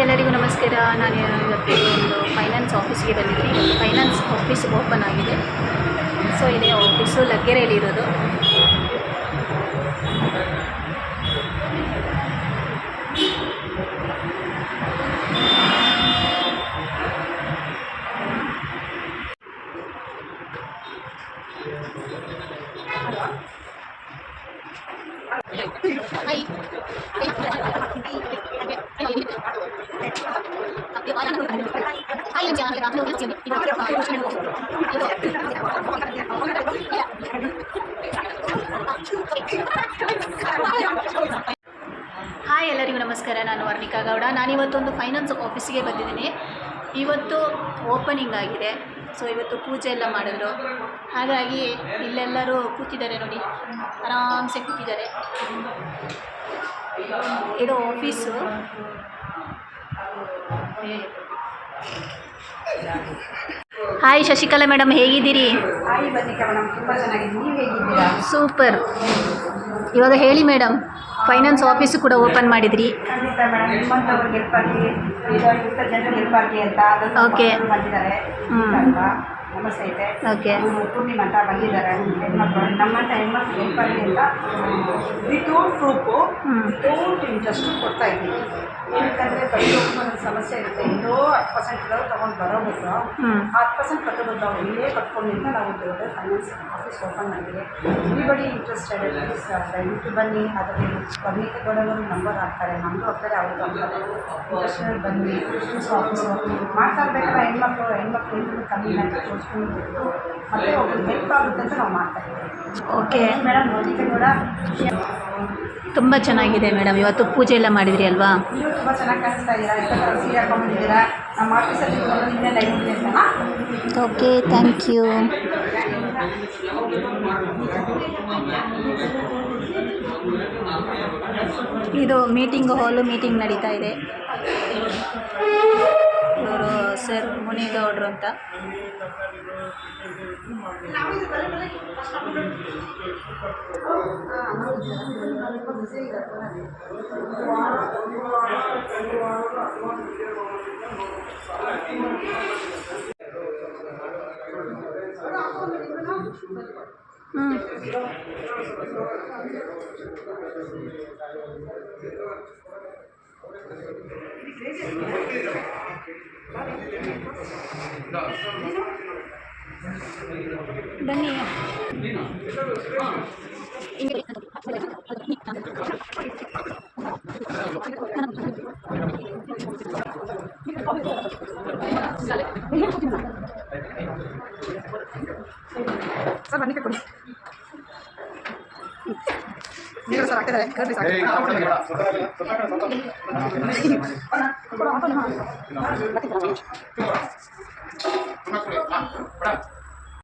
ಎಲ್ಲರಿಗೂ ನಮಸ್ಕಾರ. ನಾನು ಇವತ್ತು ಒಂದು ಫೈನಾನ್ಸ್ ಆಫೀಸ್ಗೆ ಬಂದಿದ್ದೀನಿ. ಒಂದು ಫೈನಾನ್ಸ್ ಆಫೀಸ್ ಓಪನ್ ಆಗಿದೆ. ಸೊ ಇಲ್ಲಿ ಆಫೀಸು ಲಗ್ಗೆರೆಯಲ್ಲಿ ಇರೋದು. ಹಾಯ್ ಎಲ್ಲರಿಗೂ ನಮಸ್ಕಾರ, ನಾನು ವರ್ಣಿಕಾ ಗೌಡ. ನಾನಿವತ್ತೊಂದು ಫೈನಾನ್ಸ್ ಆಫೀಸಿಗೆ ಬಂದಿದ್ದೀನಿ. ಇವತ್ತು ಓಪನಿಂಗ್ ಆಗಿದೆ. ಸೊ ಇವತ್ತು ಪೂಜೆ ಎಲ್ಲ ಮಾಡಿದ್ರು. ಹಾಗಾಗಿ ಇಲ್ಲೆಲ್ಲರೂ ಕೂತಿದ್ದಾರೆ ನೋಡಿ. ಆರಾಮ್ಸೆ ಕೂತಿದ್ದಾರೆ. ಇದು ಆಫೀಸು ಹಾಯ್ ಶಶಿಕಲಾ ಮೇಡಮ್ ಹೇಗಿದ್ದೀರಿ? ಹಾಯ್ ಬನ್ನಿಕ ಮೇಡಮ್ ತುಂಬ ಚೆನ್ನಾಗಿದೆ ನೀವು ಹೇಗಿದ್ದೀರಾ? ಸೂಪರ್ ಇವಾಗ ಹೇಳಿ ಮೇಡಮ್ ಫೈನಾನ್ಸ್ ಆಫೀಸು ಕೂಡ ಓಪನ್ ಮಾಡಿದ್ರಿ. ಖಂಡಿತ ಹ್ಞೂ ನಿಮ್ಮಂಥವ್ರಿಗೆ ಹೆಲ್ಪ್ ಜನರಿಗೆ ಹೆಲ್ಪ್ ಅಂತ ಬಂದಿದ್ದಾರೆ. ಅಲ್ವಾ ನಮಸ್ತೆ ಐತೆ ಓಕೆ ಪೂರ್ಣಿಮಾ ಅಂತ ಬಂದಿದ್ದಾರೆ. ಹೆಣ್ಮಕ್ಳು. ನಮ್ಮಂಥ ಹೆಣ್ಮಕ್ಳು ಹೆಲ್ಪ್ ಆಗಲಿ ಅಂತ ವಿತೌಟ್ ಪ್ರೂಫು ವಿತೌಟ್ ಇಂಟ್ರೆಸ್ಟು ಕೊಡ್ತಾ ಇದ್ದೀವಿ. ಏನಕ್ಕಂದರೆ ಪ್ರತಿಯೊಬ್ಬರು ಒಂದು ಸಮಸ್ಯೆ ಇರುತ್ತೆ. ಎಲ್ಲೋ ಹತ್ತು ಪರ್ಸೆಂಟ್ ಇರೋದು ತೊಗೊಂಡು ಹ್ಞೂ ಹತ್ತು ಪರ್ಸೆಂಟ್ ಕಟ್ಟಬೇಕು ಅವ್ರು ಇಲ್ಲೇ ಕಟ್ಕೊಂಡಿಂದ ನಾವು ದೊಡ್ಡ ಫೈನಾನ್ಸ್ ಆಫೀಸ್ ಓಪನ್ ಮಾಡಿದೆ ಎವ್ರಿಬಡಿ ಇಂಟ್ರೆಸ್ಟೆಡ್ ಪ್ಲೀಸ್ ದಯವಿಟ್ಟು ಬನ್ನಿ. ಅದರಲ್ಲಿ ಪಬ್ಲಿಕ್ ದೊಡ್ಡವರು ನಂಬರ್ ಹಾಕ್ತಾರೆ. ನಮ್ಮದು ಹಾಕ್ತಾರೆ ಅವ್ರದ್ದು ಹಾಕ್ತಾರೆ ಇಂಟ್ರೆಸ್ಟೆಡ್ ಬನ್ನಿ ಆಫೀಸ್ ಮಾಡ್ತಾ ಇರ್ಬೇಕಲ್ಲ ಹೆಣ್ಮಕ್ಳು. ಹೆಣ್ಮಕ್ಳು ಕಮ್ಮಿ ಅಂತ ಮತ್ತು ಒಬ್ರಿಗೆ ಹೆಲ್ಪ್ ಆಗುತ್ತೆ ಅಂತ ನಾವು ಮಾಡ್ತಾ ಓಕೆ ಮೇಡಮ್ ಕೂಡ ತುಂಬ ಚೆನ್ನಾಗಿದೆ ಮೇಡಮ್. ಇವತ್ತು ಪೂಜೆ ಎಲ್ಲ ಮಾಡಿದ್ರಿ ಅಲ್ವಾ? ನೀವು ತುಂಬ ಚೆನ್ನಾಗಿ ಕಾಣಿಸ್ತಾ ಇದ್ದೀರಾ? ಇಷ್ಟೊತ್ತು ಸೀರೆ ಹಾಕೊಂಡಿದ್ದೀರಾ ನಮ್ಮ ಆಫೀಸಲ್ಲಿ ಇಟ್ಕೊಂಡು ಇನ್ನೇ ಲೈವ್ ಇದೆ ಅಂತ ಓಕೆ ಥ್ಯಾಂಕ್ ಯು ಇದು ಮೀಟಿಂಗ್ ಹಾಲು ಮೀಟಿಂಗ್ ನಡೀತಾ ಇದೆ. ಸರ್ ಮುನಿಗೌಡ್ರು ಅಂತ ಹ್ಞೂ ಬನ್ನಿ. ಸರ್ ಬನ್ನಿ ಕೊಡಿ ನೀರು ಸರ್ ಹಾಕಿದ್ದಾರೆ. Curry sir Bra, bra, bra.